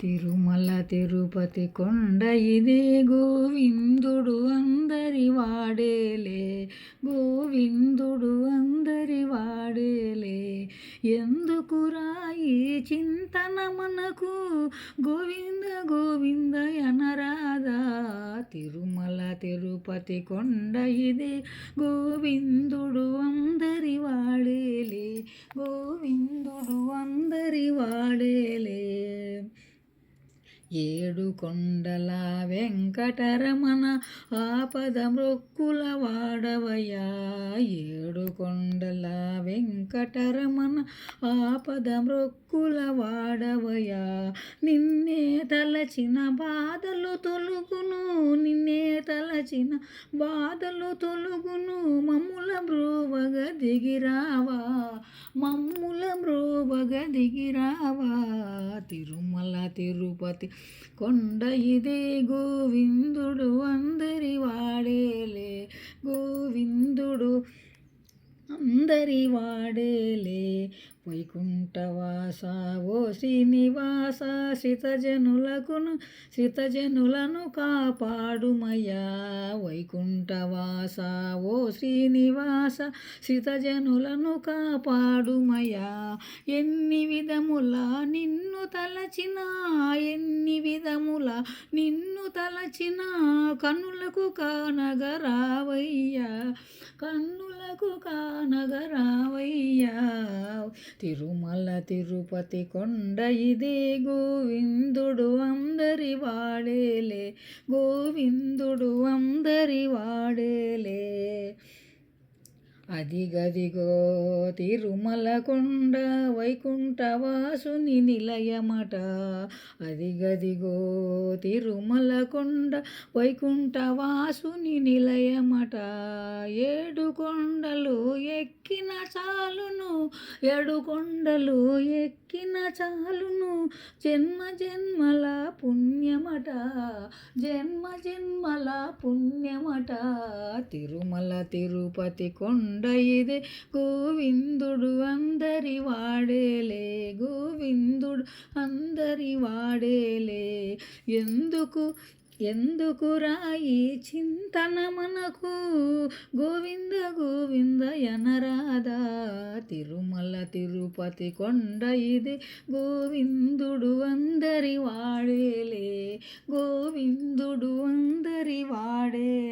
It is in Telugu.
తిరుమల తిరుపతి కొండ ఇదే గోవిందుడు అందరి వాడేలే. గోవిందుడు అందరి వాడేలే. ఎందుకు రాయి చింతన మనకు? గోవింద గోవింద అనరాదా? తిరుమల తిరుపతి కొండ ఇదే గోవిందుడు అందరి వాడేలే. గోవిందుడు అందరి వాడేలే. ఏడు కొండల వెంకటరమణ ఆపద మృక్కుల వాడవయ్యా. ఏడు కొండల వెంకటరమణ ఆపద మృక్కుల వాడవయ్యా. నిన్నే తలచిన బాధలు తొలుగును నిన్నే తలచిన బాధలు తొలుగును మమ్ముల బ్రోవగ దిగిరావా మమ్ముల బ్రోవగ దిగిరావా తిరుమల తిరుపతి కొండ ఇదే గోవిందుడు అందరి వాడేలే వైకుంఠవాస ఓ శ్రీనివాస శ్రితజనులకును శ్రితజనులను కాపాడుమయ్యా. వైకుంఠవాస ఓ శ్రీనివాస శ్రితజనులను కాపాడుమయ్యా. ఎన్ని విధముల నిన్ను తలచిన ఎన్ని విధముల నిన్ను తలచిన కన్నులకు కానగరావయ్యా కన్ను కన్నులకు కానగరావయ్యా తిరుమల తిరుపతి కొండ ఇదే గోవిందుడు అందరి వాడేలే. గోవిందుడు అందరి వాడేలే. అదిగదిగో తిరుమలకొండ వైకుంఠవాసుని నిలయమట. అదిగదిగో తిరుమలకొండ వైకుంఠవాసుని నిలయమట. ఏడు కొండలు ఎక్కిన చాలును ఏడు కొండలు ఎక్కిన చాలును జన్మ జన్మల పుణ్యమట. జన్మ జన్మల పుణ్యమట. తిరుమల తిరుపతి కొండ ఇదే గోవిందుడు అందరి వాడేలే గోవిందుడు అందరి వాడేలే. ఎందుకు ఎందుకు రాయి చింతన మనకు? గోవింద గోవింద యనరాదా తిరుమల తిరుపతి కొండ ఇది గోవిందుడు అందరి వాడేలే గోవిందుడు అందరి వాడే